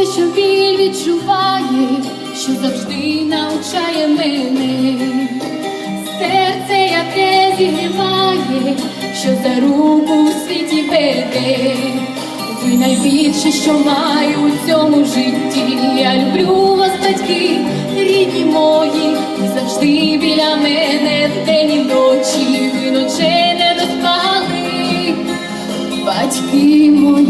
те, що біль відчуває, що завжди навчає мене, серце, яке зігріває, що за руку у світі веде. Ви найбільше, що маю у цьому житті. Я люблю вас, батьки, рідні мої, ви завжди біля мене вдень і вночі, ви ночей не доспали, батьки мої,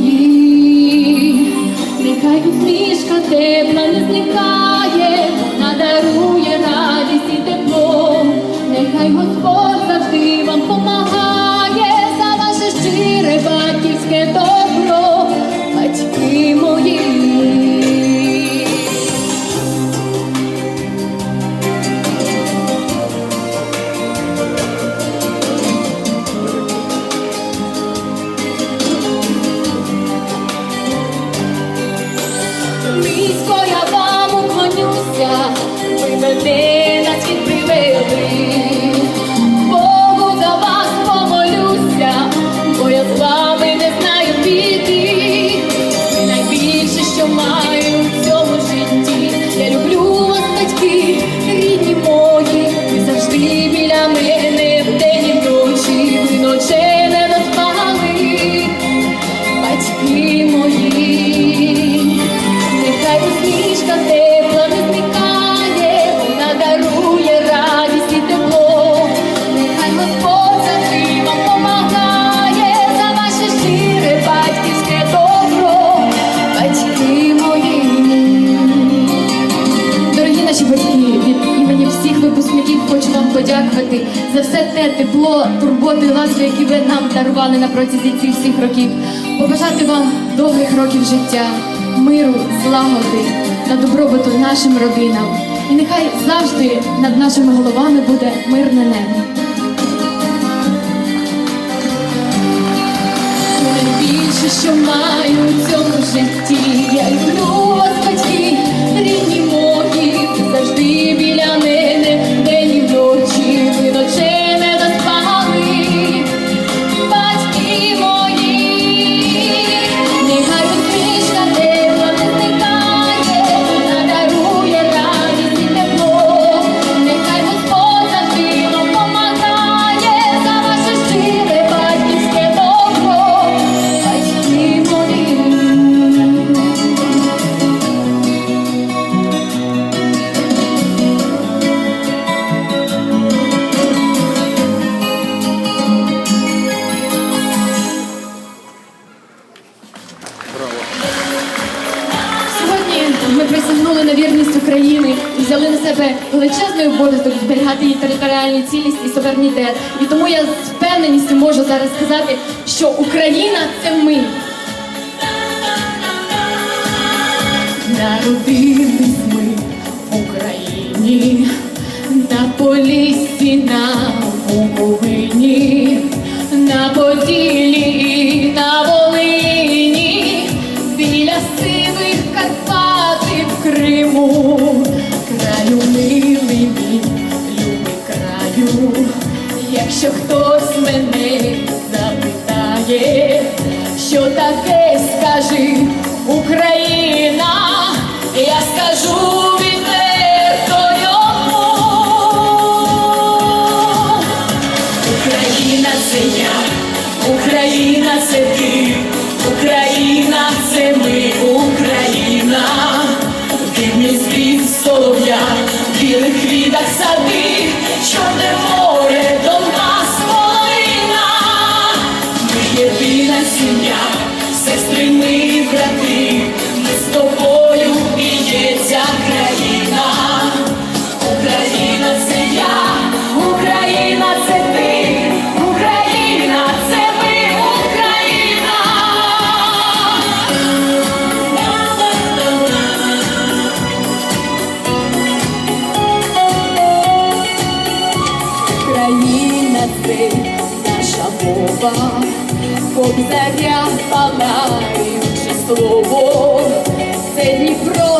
нехай усмішка тепла не зникає, надарує радість і тепло, нехай Господь дарували на протязі цих всіх років. Побажати вам довгих років життя, миру, злагоди та добробуту нашим родинам. І нехай завжди над нашими головами буде мирне небо. Найбільше, що маю у цьому житті, я люблю величезний обов'язок зберігати її територіальну цілість і суверенітет. І тому я з впевненістю можу зараз сказати, що Україна це ми. Народились ми в Україні, на полісі на я кобзаря палаюче слово, це Дніпро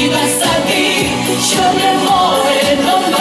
Ти насади, що не море до нас.